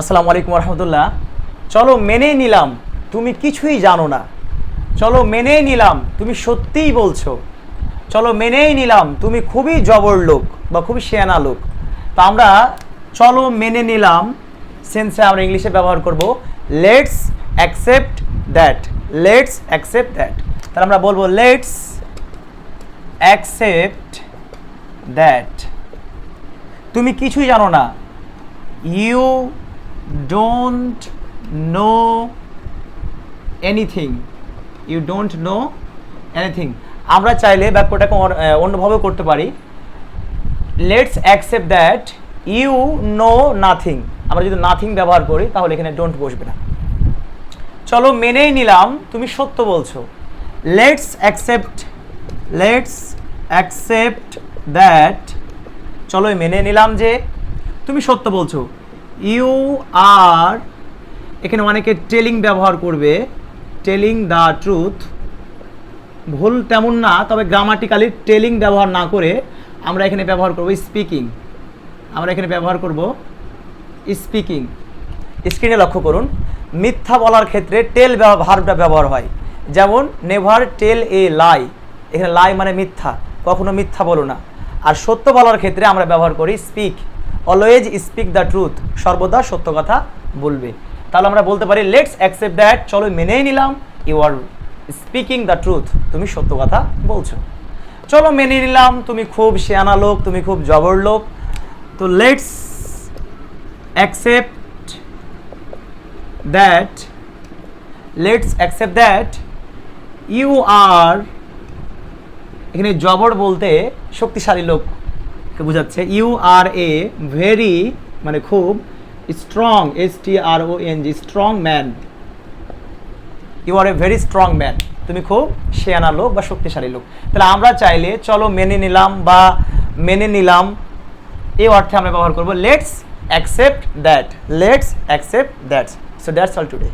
আসসালামু আলাইকুম রহমতুল্লাহ চলো মেনে নিলাম, তুমি কিছুই জানো না। চলো মেনেই নিলাম, তুমি সত্যিই বলছো। চলো মেনেই নিলাম, তুমি খুবই জবর লোক বা খুবই শেয়ানা লোক। তো আমরা চলো মেনে নিলাম সেন্সে আমরা ইংলিশে ব্যবহার করব let's accept that let's accept that তাহলে আমরা বলব লেটস অ্যাকসেপ্ট দ্যাট তুমি কিছুই জানো না। You don't know anything you don't know anything আমরা চাইলে আহ, অন্যভাবে করতে পারি। Let's accept that you know nothing আমরা যদি নাথিং ব্যবহার করি তাহলে এখানে ডোন্ট বসবে না। চলো মেনেই নিলাম তুমি সত্য বলছো। Let's accept let's accept that চলো মেনে নিলাম যে তুমি সত্য বলছো। ইউ আর, এখানে অনেকে টেলিং ব্যবহার করবে টেলিং দ্য ট্রুথ ভুল তেমন না, তবে গ্রামাটিক্যালি টেলিং ব্যবহার না করে আমরা এখানে ব্যবহার করব স্পিকিং আমরা এখানে ব্যবহার করব স্পিকিং স্ক্রিনে লক্ষ্য করুন, মিথ্যা বলার ক্ষেত্রে টেল ভার্বটা ব্যবহার হয়। যেমন নেভার টেল এ লাই এখানে লাই মানে মিথ্যা, কখনো মিথ্যা বলো না। আর সত্য বলার ক্ষেত্রে আমরা ব্যবহার করি speak always speak the truth সর্বদা সত্য কথা বলবে। তাহলে আমরা বলতে পারি লেটস অ্যাকসেপ্ট দ্যাট চলো মেনেই নিলাম you are speaking the truth তুমি সত্য কথা বলছো। চলো মেনে নিলাম, তুমি খুব শেয়ানা লোক, তুমি খুব জবর লোক। তো let's accept that let's accept that you are এখানে জবর বলতে শক্তিশালী লোককে বোঝাচ্ছে? ইউ আর এ ভেরি মানে খুব strong S T R O N G strong man. You are a very strong man. তুমি খুব শেয়ানা লোক বা শক্তিশালী লোক। তাহলে আমরা চাইলে, চলো মেনে নিলাম বা মেনে নিলাম, এই অর্থে আমরা ব্যবহার করব let's accept that let's accept that so that's all today